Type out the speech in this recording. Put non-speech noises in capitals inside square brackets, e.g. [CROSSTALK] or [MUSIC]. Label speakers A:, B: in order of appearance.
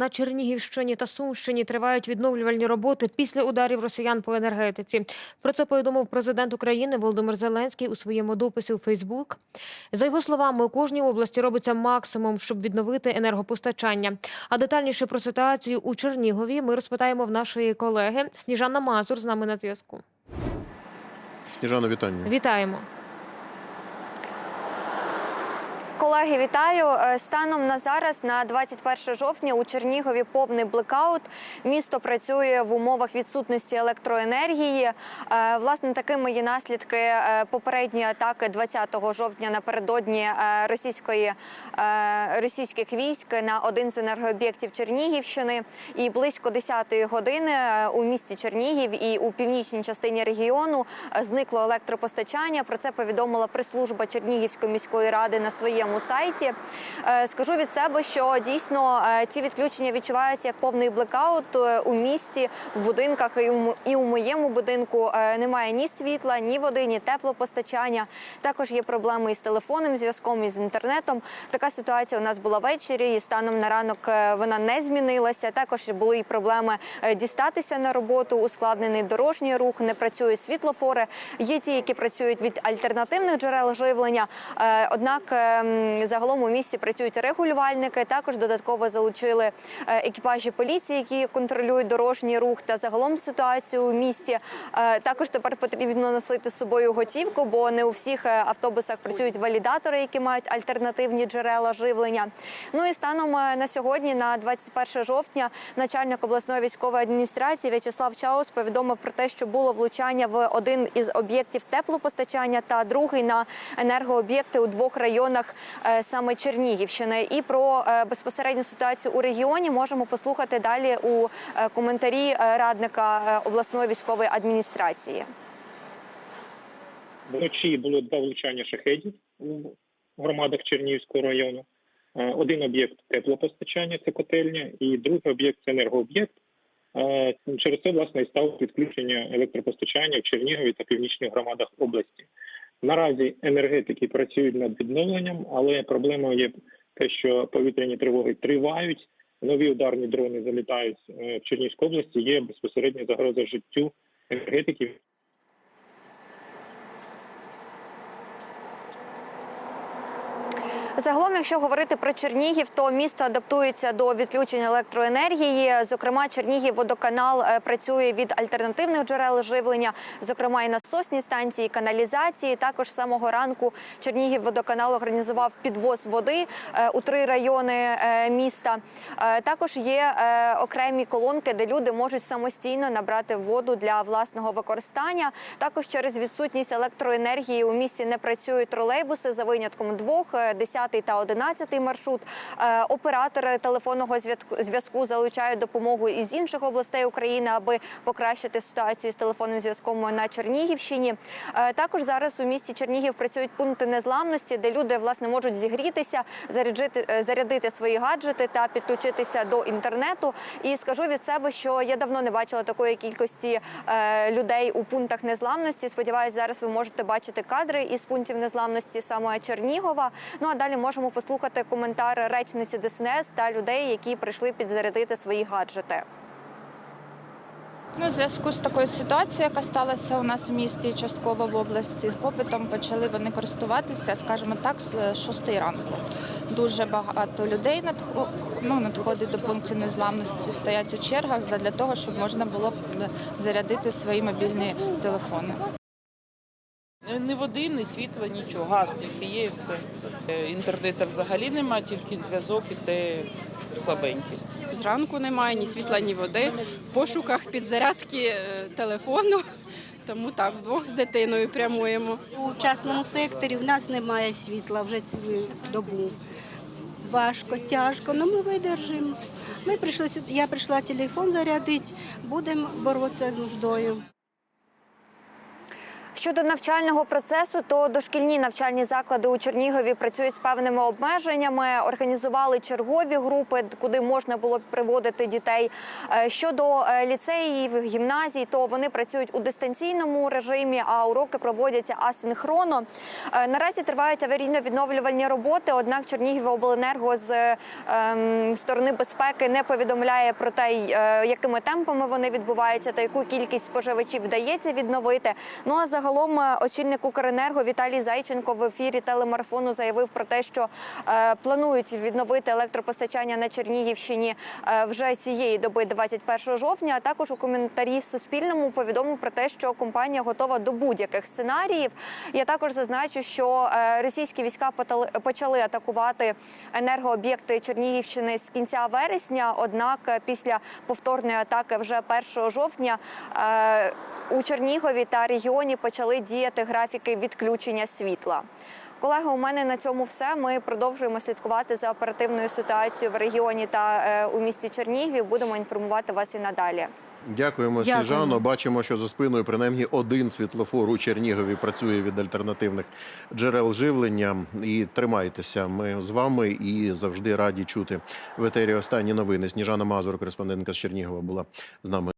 A: на Чернігівщині та Сумщині тривають відновлювальні роботи після ударів росіян по енергетиці. Про це повідомив президент України Володимир Зеленський у своєму дописі у Фейсбук. За його словами, у кожній області робиться максимум, щоб відновити енергопостачання. А детальніше про ситуацію у Чернігові ми розпитаємо в нашої колеги Сніжана Мазур з нами на зв'язку.
B: Сніжана, вітання.
A: Вітаємо.
C: Колеги, вітаю. Е, Станом на зараз, на 21 жовтня, у Чернігові повний блекаут. Місто працює в умовах відсутності електроенергії. Е, Власне, такими є наслідки е, попередньої атаки 20 жовтня напередодні російської російських військ на один з енергооб'єктів Чернігівщини. І близько 10-ї години у місті Чернігів і у північній частині регіону зникло електропостачання. Про це повідомила прес-служба Чернігівської міської ради на своєму сайті. Е, Скажу від себе, що дійсно е, ці відключення відчуваються як повний блекаут е, у місті, в будинках і у моєму будинку немає ні світла, ні води, ні теплопостачання. Також є проблеми із телефонним зв'язком із інтернетом. Така ситуація у нас була ввечері, і станом на ранок вона не змінилася. Також були і проблеми дістатися на роботу, ускладнений дорожній рух, не працюють світлофори. Є ті, які працюють від альтернативних джерел живлення. Однак е, м, загалом у місті працюють регулювальники. Також додатково залучили е, екіпажі поліції, які контролюють дорожній рух та загалом ситуацію у місті. Е, Також тепер потрібно носити з собою готівку, бо не у всіх е, автобусах працюють валідатори, які мають альтернативні джерела живлення. Ну і станом на сьогодні, на 21 жовтня, начальник обласної військової адміністрації В'ячеслав Чаус повідомив про те, що було влучання в один із об'єктів теплопостачання та другий на енергооб'єкти у двох районах саме Чернігівщини. І про е, безпосередню ситуацію у регіоні можемо послухати далі у е, коментарі е, радника е, обласної військової адміністрації.
D: Вночі було два влучання шахедів у громадах Чернігівського району. Е, Один об'єкт теплопостачання це котельня, і другий об'єкт це енергооб'єкт. Е, Через це власне і стало підключення електропостачання в Чернігові та північних громадах області. Наразі енергетики працюють над відновленням, але проблемою є те, що повітряні тривоги тривають. Нові ударні дрони залітають е, в Чернігівську області. Є безпосередня загроза життю енергетиків.
C: Загалом, якщо говорити про Чернігів, то місто адаптується до відключення електроенергії. Зокрема, Чернігів водоканал е, працює від альтернативних джерел живлення, зокрема і насосні станції, і каналізації. Також з самого ранку Чернігів водоканал організував підвоз води е, у три райони е, міста. Також є окремі колонки, де люди можуть самостійно набрати воду для власного використання. Також через відсутність електроенергії у місті не працюють тролейбуси за винятком двох е, 10 та 11 маршрут. Е, Оператори телефонного зв'язку- залучають допомогу із інших областей України, аби покращити ситуацію з телефонним зв'язком на Чернігівщині. Е, Також зараз у місті Чернігів працюють пункти незламності, де люди власне можуть зігрітися, заряджити е, зарядити свої гаджети та підключитися до інтернету. І скажу від себе, що я давно не бачила такої кількості людей у пунктах незламності. Сподіваюсь, зараз ви можете бачити кадри із пунктів незламності саме Чернігова. Ну а далі можемо послухати коментар речниці ДСНС та людей, які прийшли підзарядити свої гаджети.
E: Ну, у зв'язку з такою ситуацією, яка сталася у нас у місті частково в області, з попитом почали вони користуватися, скажімо так, з 6 ранку. Дуже багато людей ну, надходить до пунктів незламності, стоять у чергах для того, щоб можна було зарядити свої мобільні телефони.
F: Ні води, ні світла, нічого. Газ тільки є і все. Е, Інтернету взагалі немає, тільки зв'язок і те слабенький.
G: Зранку немає ні світла, ні води. В пошуках підзарядки е, телефону. [LAUGHS] Тому так, вдвох з дитиною прямуємо.
H: У частному секторі в нас немає світла вже цілу добу. Важко, тяжко, але ми видержимо. Ми прийшли сюди, я прийшла телефон зарядити, будемо боротися з нуждою.
C: Щодо навчального процесу, то дошкільні навчальні заклади у Чернігові працюють з певними обмеженнями. Організували чергові групи, куди можна було приводити дітей. Е, Щодо е, ліцеїв, гімназій, то вони працюють у дистанційному режимі, а уроки проводяться асинхронно. Е, Наразі тривають аварійно-відновлювальні роботи. Однак Чернігівобленерго з ем, сторони безпеки не повідомляє про те, якими темпами вони відбуваються та яку кількість споживачів вдається відновити. Ну а загалом е, очільник Укренерго Віталій Зайченко в ефірі телемарафону заявив про те, що е, планують відновити електропостачання на Чернігівщині е, вже цієї доби, 21 жовтня. А також у коментарі Суспільному повідомив про те, що компанія готова до будь-яких сценаріїв. Я також зазначу, що російські війська почали атакувати енергооб'єкти Чернігівщини з кінця вересня. Однак після повторної атаки вже 1 жовтня у Чернігові та регіоні почали діяти графіки відключення світла. Колеги, у мене на цьому все. Ми продовжуємо слідкувати за оперативною ситуацією в регіоні та е, у місті Чернігів. Будемо інформувати вас і надалі.
B: Дякуємо,
A: Дякуємо.
B: Сніжано. Бачимо, що за спиною принаймні один світлофор у Чернігові працює від альтернативних джерел живлення. І тримайтеся. Ми з вами і завжди раді чути в етері останні новини. Сніжана Мазур, кореспондентка з Чернігова, була з нами.